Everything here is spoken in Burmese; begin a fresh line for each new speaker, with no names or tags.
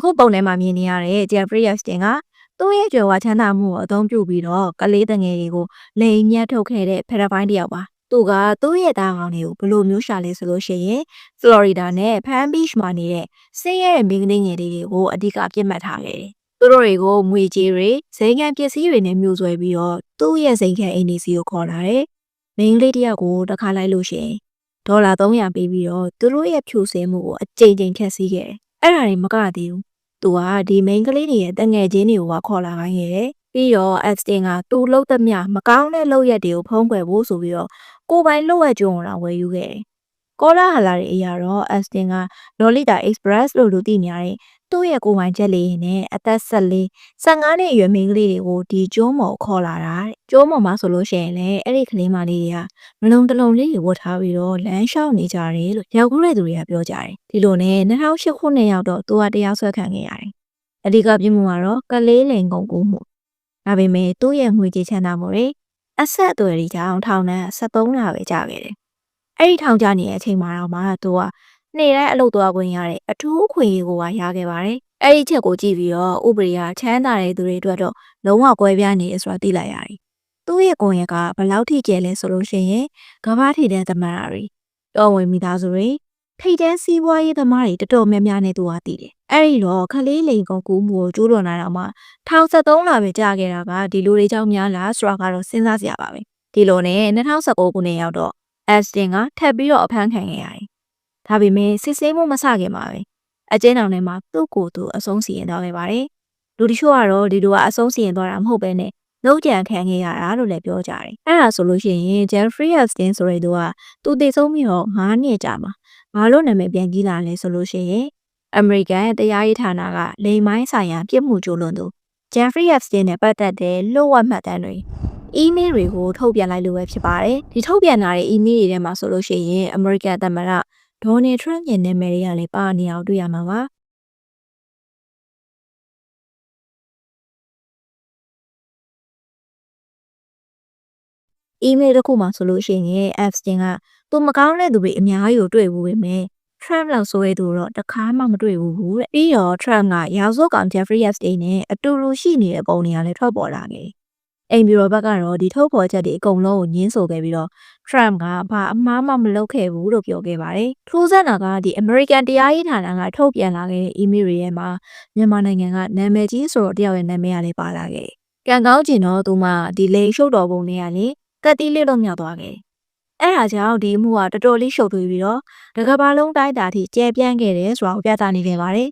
အခုပုံထဲမှာမြင်နေရတဲ့ Jeffrey Epstein ကသူ့ရဲ့ကြွယ်ဝချမ်းသာမှုကိုအသုံးပြုပြီးတော့ကလေးတငယ်တွေကိုလိန်ညက်ထုတ်ခဲ့တဲ့ဖက်ဒပိုင်းတစ်ယောက်ပါသူကသူ့ရဲ့သားကောင်တွေကိုဘယ်လိုမျိုးရှာလဲဆိုလို့ရှိရင် Florida နဲ့ Palm Beach မှာနေတဲ့ဆင်းရဲတဲ့မိန်းကလေးငယ်တွေကိုအဓိကပြစ်မှတ်ထားခဲ့တယ်သူတို့တွေကိုမွေကြီးတွေဇိမ်ခံပစ္စည်းတွေနဲ့မျိုးဆွဲပြီးတော့သူ့ရဲ့ဇိမ်ခံအိမ်ဒီစီကိုခေါ်လာတယ်မိန်းကလေးတစ်ယောက်ကိုတစ်ခါလိုက်လို့ရှိရင်ဒေါ်လာ300ပေးပြီးတော့သူတို့ရဲ့ဖြူစင်မှုကိုအကြိမ်ကြိမ်ဖြတ်စည်းခဲ့တယ်အဲ့ဒါတွေမကသေးဘူး သူကဒီ main ကလေးတွေရဲ့တငယ်ချင်းတွေကိုကခေါ်လာခိုင်းခဲ့တယ်။ပြီးတော့ Epstein ကသူ့လုပ်သမျှမကောင်းတဲ့လုပ်ရက်တွေကိုဖုံးကွယ်ဖို့ဆိုပြီးတော့ကိုယ်ပိုင်လုပ်ရက်ကြုံတာဝယ်ယူခဲ့တယ်။ ကောလာဟလာတွေအရာတော့ Epstein က Lolita Express လို့လူသိနေရတဲ့သူ့ရဲ့ကိုယ်ပိုင်ချက်လေးနဲ့အသက်14 15နှစ်အရွယ်မိန်းကလေးတွေကိုဒီကျုံးမော်ခေါ်လာတာတဲ့။ကျုံးမော်မှာဆိုလို့ရှိရင်လည်းအဲ့ဒီကလေးမလေးတွေကမလုံတလုံလေးတွေဝတ်ထားပြီးတော့လမ်းလျှောက်နေကြတယ်လို့ရောက်ကူးတဲ့သူတွေကပြောကြတယ်။ဒီလိုနဲ့2008ခုနှစ်ရောက်တော့သူကတရားစွဲခံခဲ့ရတယ်။အဓိကပြစ်မှုကတော့ကလေးလိန်ကုန်ကူးမှုဒါပေမဲ့သူ့ရဲ့ငွေကြေးချမ်းသာမှုတွေအဆက်အသွယ်တွေကြောင့်ထောင်ဒဏ်73လပဲကြာခဲ့တယ်။ အဲ့ဒီထောင်ကျနေတဲ့အချိန်မှာတော့မှသူကနေ့တိုင်းအလုပ်သွားခွင့်ရတဲ့အထူးအခွင့်အရေးကိုပါရခဲ့ပါတယ်။အဲ့ဒီချက်ကိုကြည့်ပြီးတော့ဥပဒေကချမ်းသာတဲ့သူတွေအတွက်တော့လုံးဝကွဲပြားနေရဆိုတာသိလိုက်ရတယ်။သူ့ရဲ့ကိုယ်ရက်ကဘယ်လောက်ထိကျဲလဲဆိုလို့ရှိရင်ကမ္ဘာထိတဲ့သမန်ရာတွေတော်ဝင်မိသားစုတွေထိတ်တန်းစီးပွားရေးသမားတွေတော်တော်များများနဲ့သူကတည်တယ်။အဲ့ဒီတော့ခလေးလိန်ကုန်ကူးမှုကိုကျူးလွန်လာတော့မှ1073လပဲကြာခဲ့တာကဒီလူတွေကြောင့်များလားဆိုတာကတော့စဉ်းစားစရာပါပဲ။ဒီလိုနဲ့2019ခုနှစ်ရောက်တော့ Aston ကထပ်ပြီးတော့အဖမ်းခံခဲ့ရတယ်။ဒါပေမဲ့စစ်ဆေးမှုမဆခင်ပါပဲ။အကျဉ်းထောင်ထဲမှာသူ့ကိုယ်သူအဆုံးစီရင်သွားခဲ့ပါတယ်။လူတချို့ကတော့ဒီလိုကအဆုံးစီရင်သွားတာမဟုတ်ပဲနဲ့နှုတ်ကြံခံခဲ့ရတာလို့လည်းပြောကြတယ်။အဲ့ဒါဆိုလို့ရှိရင် Jeffrey Epstein ဆိုတဲ့သူကသူတည်ဆုံးပြီးတော့9နှစ်ကြာမှာဘာလို့နာမည်ပြန်ကြီးလာလဲဆိုလို့ရှိရင်အမေရိကန်တရားရေးဌာနကလိမ်မိုင်းဆိုင်ရာပြစ်မှုကျူးလွန်သူ Jeffrey Epstein နဲ့ပတ်သက်တဲ့လှုပ်ဝက်မှတ်တမ်းတွေ email တွေကိုထုတ်ပြန်လိုက်လို့ပဲဖြစ်ပါတယ်ဒီထုတ်ပြန်လာတဲ့ email တွေထဲမှာဆိုလို့ရှိရင်အမေရိကန်သမ္မတ Donald Trump ရဲ့နာမည်တွေကလည်းပါနေအောင်တွေ့ရမှာပါ email တစ်ခုမှာဆိုလို့ရှိရင် Epstein ကသူမကောင်းတဲ့သူတွေအများကြီးကိုတွေ့ဘူးပဲမယ် Trump လောက်ဆိုတဲ့သူတော့တစ်ခါမှမတွေ့ဘူးတဲ့ပြီးတော့ Trump ကရာဇဝတ်ကောင် Jeffrey Epstein နဲ့အတူတူရှိနေတဲ့ပုံတွေကလည်းထွက်ပေါ်လာခဲ့တယ် အိမ်ဘီရိုဘက်ကတော့ဒီထုတ်ဖော်ချက်တွေအကုန်လုံးကိုညှင်းဆိုခဲ့ပြီးတော့ Trump ကဘာအမှားမှမလုပ်ခဲ့ဘူးလို့ပြောခဲ့ပါတယ်။ထူးဆန်းတာကဒီ American တရားရေးဌာနကထုတ်ပြန်လာခဲ့တဲ့ email တွေထဲမှာမြန်မာနိုင်ငံကနာမည်ကြီးဆိုတော့တယောက်ရဲ့နာမည်ကလည်းပါလာခဲ့တယ်။ကံကောင်းကျင်တော့သူမှဒီလိန်ရှုပ်တော်ပုံတွေကလေကတ်တီးလေးလို့မြောက်သွားခဲ့တယ်။အဲ့ဒါကြောင့်ဒီအမှုကတော်တော်လေးရှုပ်ထွေးပြီးတော့တကဘာလုံးတိုင်းတာထိကျဲပြန့်ခဲ့တယ်ဆိုတာကိုပြသနေခဲ့ပါတယ်